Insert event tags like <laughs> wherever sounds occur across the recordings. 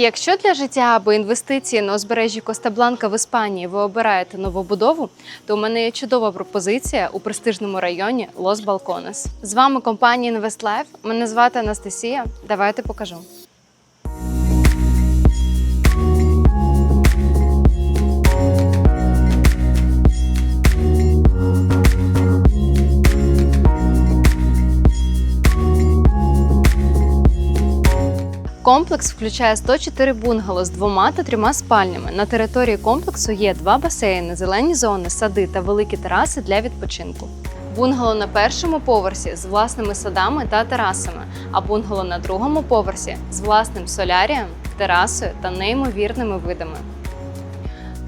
Якщо для життя або інвестиції на узбережжі Коста-Бланка в Іспанії ви обираєте новобудову, то у мене є чудова пропозиція у престижному районі Лос Балконес. З вами компанія InvestLife. Мене звати Анастасія. Давайте покажу. Комплекс включає 104 бунгало з двома та трьома спальнями. На території комплексу є два басейни, зелені зони, сади та великі тераси для відпочинку. Бунгало на першому поверсі з власними садами та терасами, а бунгало на другому поверсі з власним солярієм, терасою та неймовірними видами.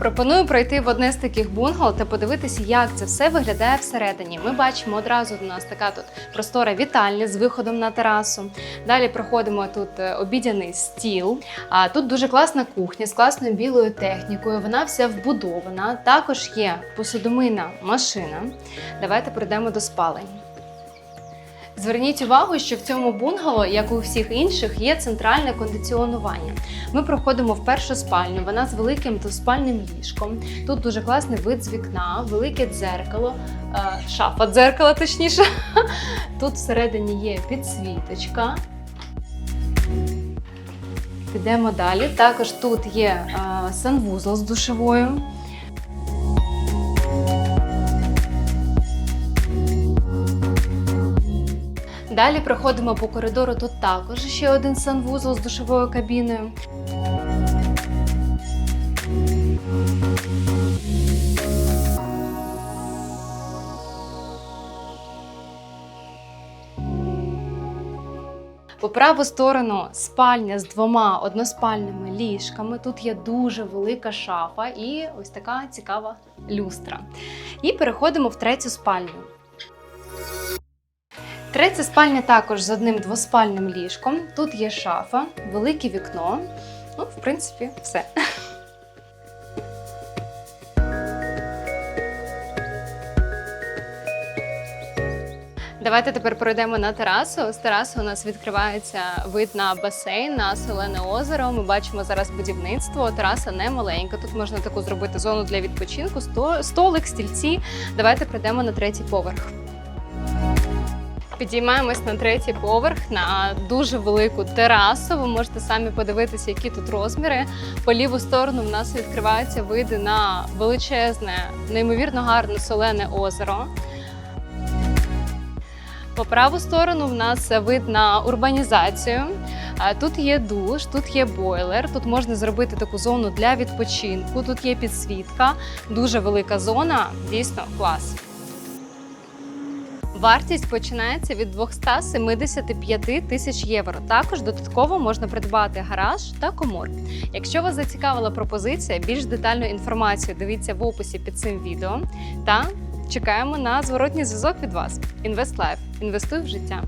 Пропоную пройти в одне з таких бунгало та подивитися, як це все виглядає всередині. Ми бачимо одразу у нас така тут простора вітальня з виходом на терасу. Далі проходимо тут е, обідяний стіл. А тут дуже класна кухня з класною білою технікою. Вона вся вбудована. Також є посудомийна машина. Давайте пройдемо до спалень. Зверніть увагу, що в цьому бунгало, як у всіх інших, є центральне кондиціонування. Ми проходимо в першу спальню. Вона з великим двоспальним ліжком. Тут дуже класний вид з вікна, велике дзеркало, е, шафа дзеркала, точніше. <laughs> Тут всередині є підсвіточка. Підемо далі. Також тут є е, санвузол з душовою. Далі проходимо по коридору. Тут також ще один санвузол з душовою кабіною. По праву сторону спальня з двома односпальними ліжками. Тут є дуже велика шафа і ось така цікава люстра. І переходимо в третю спальню. Третя спальня також з одним двоспальним ліжком. Тут є шафа, велике вікно. Ну, в принципі, все. Давайте тепер пройдемо на терасу. З тераси у нас відкривається вид на басейн, на солене озеро. Ми бачимо зараз будівництво. Тераса не маленька. Тут можна таку зробити зону для відпочинку, сто- столик, стільці. Давайте пройдемо на третій поверх. Підіймаємось на третій поверх на дуже велику терасу. Ви можете самі подивитися, які тут розміри. По ліву сторону в нас відкриваються види на величезне, неймовірно гарне солене озеро. По праву сторону в нас вид на урбанізацію. Тут є душ, тут є бойлер, тут можна зробити таку зону для відпочинку. Тут є підсвітка, дуже велика зона, дійсно клас. Вартість починається від 275 тисяч євро. Також додатково можна придбати гараж та комор. Якщо вас зацікавила пропозиція, більш детальну інформацію дивіться в описі під цим відео. Та чекаємо на зворотній зв'язок від вас. InvestLife. Інвестуй в життя.